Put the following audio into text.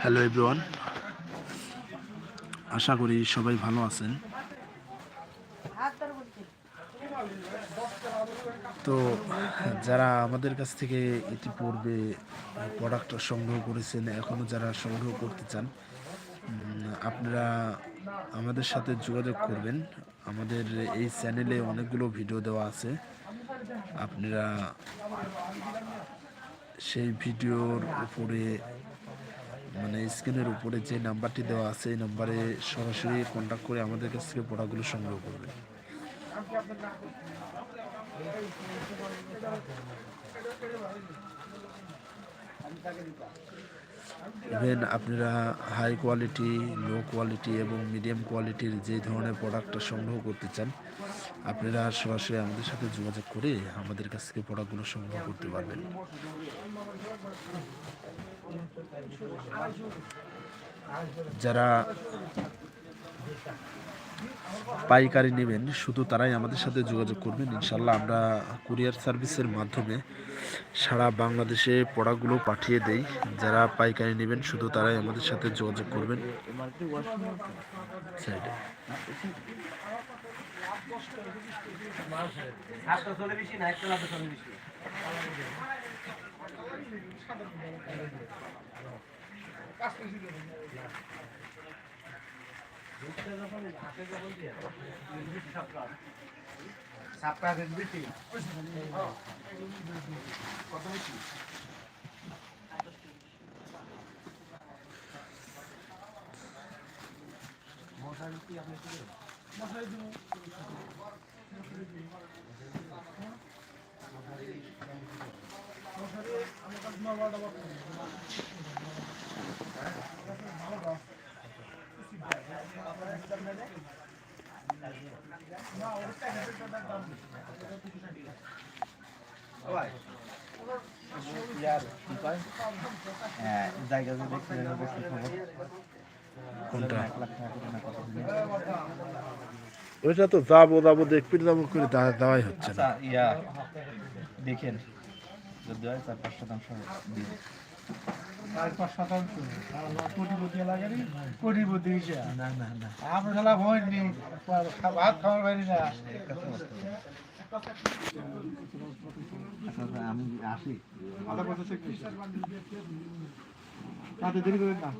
Hello everyone আশা করি সবাই ভালো আছেন। তো যারা আমাদের কাছ থেকে ইতিপূর্বে প্রোডাক্ট সংগ্রহ করেছেন এখনও যারা সংগ্রহ করতে চান আপনারা আমাদের সাথে যোগাযোগ করবেন। আমাদের এই চ্যানেলে অনেকগুলো ভিডিও দেওয়া আছে। আপনারা সেই ভিডিওর উপরে মানে স্ক্রিনের উপরে যে নাম্বারটি দেওয়া আছে, এই নাম্বারে সরাসরি কন্ট্যাক্ট করে আমাদের কাছ থেকে প্রোডাক্টগুলো সংগ্রহ করবেন ইভেন আপনারা হাই কোয়ালিটি লো কোয়ালিটি এবং মিডিয়াম কোয়ালিটির যে ধরনের প্রোডাক্টটা সংগ্রহ করতে চান আপনারা সরাসরি আমাদের সাথে যোগাযোগ করে আমাদের কাছ থেকে প্রোডাক্টগুলো সংগ্রহ করতে পারবেন। যারা পাইকারি নেবেন, শুধু তারাই আমাদের সাথে যোগাযোগ করবেন। ইনশাল্লাহ আমরা কুরিয়ার সার্ভিসের মাধ্যমে সারা বাংলাদেশে পড়াগুলো পাঠিয়ে দেই। যারা পাইকারি নেবেন, শুধু তারাই আমাদের সাথে যোগাযোগ করবেন। মশারি কি আপনি কি হ্যাঁ ওইটা তো যাব যাব দেখবি যাব, করে দেওয়াই হচ্ছে না। আচ্ছা ইয়া, দেখেন। যদি হয় চার পাঁচ শতাংশ চার পাঁচ শতাংশ। কোটিপতি লাগারি কোটিপতি হিসাব। না না না আমরা খেলা ভয় নেই ভাত খাওয়ার পারি না আচ্ছা আমি আসি। আধা কথা চেক তাতে দেরি করেন না।